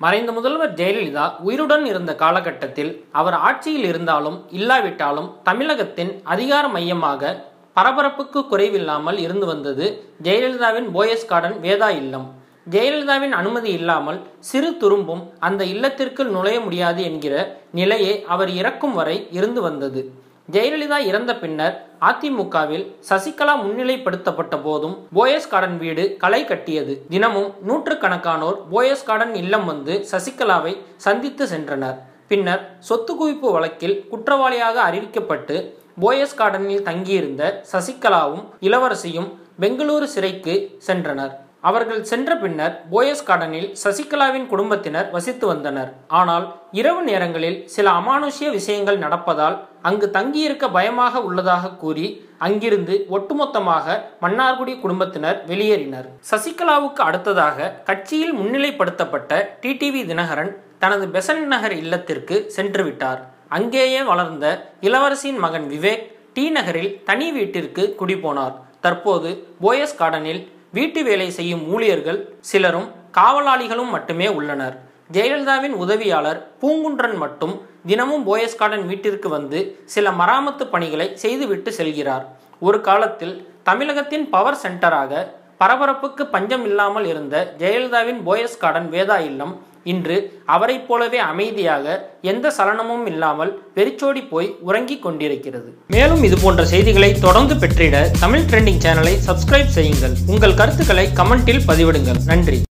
மறைந்த முதல்வர் ஜெயலலிதா உயிருடன் இருந்த காலகட்டத்தில் அவர் ஆட்சியில் இருந்தாலும் இல்லாவிட்டாலும் தமிழகத்தின் அதிகார மையமாக பரபரப்புக்கு குறைவில்லாமல் இருந்து வந்தது ஜெயலலிதாவின் போயஸ் கார்டன் வேதா இல்லம். ஜெயலலிதாவின் அனுமதி இல்லாமல் சிறு துரும்பும் அந்த இல்லத்திற்குள் நுழைய முடியாது என்கிற நிலையே அவர் இறக்கும் வரை இருந்து வந்தது. ஜெயலலிதா இறந்த பின்னர் அதிமுகவில் சசிகலா முன்னிலைப்படுத்தப்பட்ட போதும் போயஸ் கார்டன் வீடு களை கட்டியது. தினமும் நூற்றுக்கணக்கானோர் போயஸ் கார்டன் இல்லம் வந்து சசிகலாவை சந்தித்து சென்றனர். பின்னர் சொத்து குவிப்பு வழக்கில் குற்றவாளியாக அறிவிக்கப்பட்டு போயஸ் கார்டனில் தங்கியிருந்த சசிகலாவும் இளவரசியும் பெங்களூரு சிறைக்கு சென்றனர். அவர்கள் சென்ற பின்னர் போயஸ் கார்டனில் சசிகலாவின் குடும்பத்தினர் வசித்து வந்தனர். ஆனால் இரவு நேரங்களில் சில அமானுஷ்ய விஷயங்கள் நடப்பதால் அங்கு தங்கியிருக்க பயமாக உள்ளதாக கூறி அங்கிருந்து ஒட்டுமொத்தமாக மன்னார்குடி குடும்பத்தினர் வெளியேறினர். சசிகலாவுக்கு அடுத்ததாக கட்சியில் முன்னிலைப்படுத்தப்பட்ட டிடிவி தினகரன் தனது பெசன்ட் நகர் இல்லத்திற்கு சென்றுவிட்டார் அங்கேயே வளர்ந்த இளவரசியின் மகன் விவேக் டி நகரில் தனி வீட்டிற்கு குடிபோனார். தற்போது போயஸ் கார்டனில் வீட்டு வேலை செய்யும் ஊழியர்கள் சிலரும் காவலாளிகளும் மட்டுமே உள்ளனர். ஜெயலலிதாவின் உதவியாளர் பூங்குன்றன் மட்டும் தினமும் போயஸ் கார்டன் வீட்டிற்கு வந்து சில மராமத்து பணிகளை செய்துவிட்டு செல்கிறார். ஒரு காலத்தில் தமிழகத்தின் பவர் சென்டராக பரபரப்புக்கு பஞ்சம் இல்லாமல் இருந்த ஜெயலலிதாவின் போயஸ் கார்டன் வேதா இல்லம் இன்று அவரைப் போலவே அமைதியாக எந்த சலனமும் இல்லாமல் வெறிச்சோடி போய் உறங்கிக் கொண்டிருக்கிறது. மேலும் இது போன்ற செய்திகளை தொடர்ந்து பெற்றிட தமிழ் ட்ரெண்டிங் சேனலை சப்ஸ்கிரைப் செய்யுங்கள். உங்கள் கருத்துக்களை கமெண்டில் பதிவிடுங்கள். நன்றி.